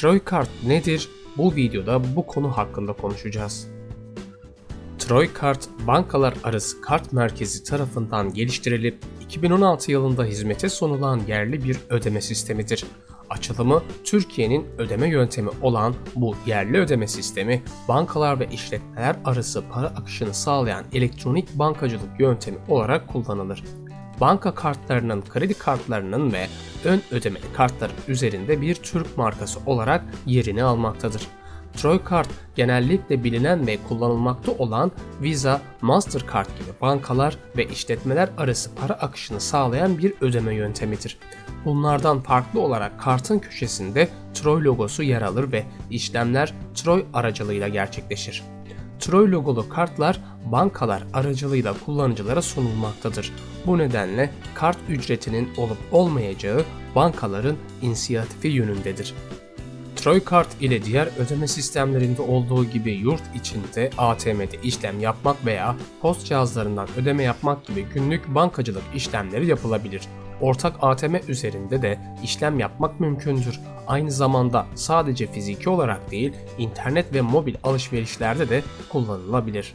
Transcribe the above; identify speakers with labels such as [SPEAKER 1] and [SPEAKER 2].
[SPEAKER 1] Troy Kart nedir? Bu videoda bu konu hakkında konuşacağız. Troy Kart, bankalar arası kart merkezi tarafından geliştirilip 2016 yılında hizmete sunulan yerli bir ödeme sistemidir. Açılımı Türkiye'nin ödeme yöntemi olan bu yerli ödeme sistemi, bankalar ve işletmeler arası para akışını sağlayan elektronik bankacılık yöntemi olarak kullanılır. Banka kartlarının, kredi kartlarının ve ön ödemeli kartların üzerinde bir Türk markası olarak yerini almaktadır. Troy Kart genellikle bilinen ve kullanılmakta olan Visa, Mastercard gibi bankalar ve işletmeler arası para akışını sağlayan bir ödeme yöntemidir. Bunlardan farklı olarak kartın köşesinde Troy logosu yer alır ve işlemler Troy aracılığıyla gerçekleşir. Troy logolu kartlar bankalar aracılığıyla kullanıcılara sunulmaktadır. Bu nedenle kart ücretinin olup olmayacağı bankaların inisiyatifi yönündedir. Troy Kart ile diğer ödeme sistemlerinde olduğu gibi yurt içinde ATM'de işlem yapmak veya post cihazlarından ödeme yapmak gibi günlük bankacılık işlemleri yapılabilir. Ortak ATM üzerinde de işlem yapmak mümkündür. Aynı zamanda sadece fiziki olarak değil, internet ve mobil alışverişlerde de kullanılabilir.